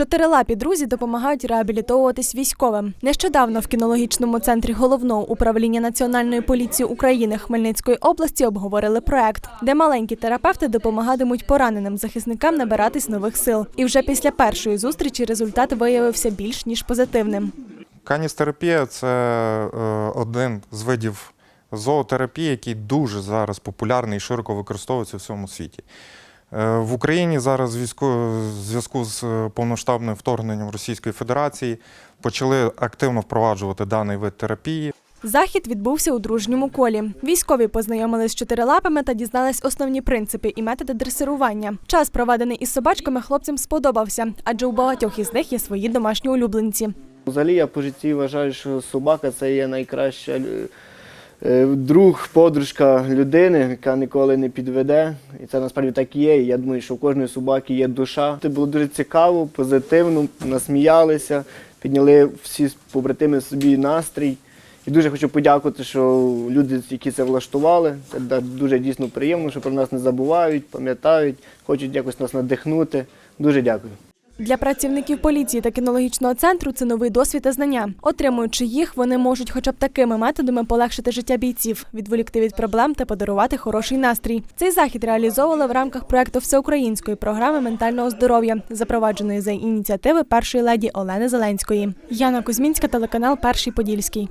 Чотирилапі друзі допомагають реабілітовуватись військовим. Нещодавно в кінологічному центрі головного управління Національної поліції України Хмельницької області обговорили проект, де маленькі терапевти допомагатимуть пораненим захисникам набиратись нових сил. І вже після першої зустрічі результат виявився більш ніж позитивним. Каністерапія це е, один з видів зоотерапії, який дуже зараз популярний і широко використовується в всьому світі. Е, В Україні зараз в військо- зв'язку з е, повноштабним вторгненням Російської Федерації почали активно впроваджувати даний вид терапії. Захід відбувся у дружньому колі. Військові познайомились з чотирилапами та дізнались основні принципи і методи дресирування. Час, проведений із собачками, хлопцям сподобався, адже у багатьох із них є свої домашні улюбленці. Взагалі я по житті вважаю, що собака це є найкраща е, друг, подружка людини, яка ніколи не підведе. І це насправді так і є. Я думаю, що у кожної собаки є душа. Це було дуже цікаво, позитивно, насміялися, підняли всі побратими собі настрій. І дуже хочу подякувати, що люди, які це влаштували, це дуже дійсно приємно, що про нас не забувають, пам'ятають, хочуть якось нас надихнути. Дуже дякую. Для працівників поліції та кінологічного центру це новий досвід та знання. Отримуючи їх, вони можуть хоча б такими методами полегшити життя бійців, відволікти від проблем та подарувати хороший настрій. Цей захід реалізовували в рамках проекту всеукраїнської програми ментального здоров'я, запровадженої за ініціативи першої леді Олени Зеленської. Яна Кузьмінська, телеканал Перший Подільський.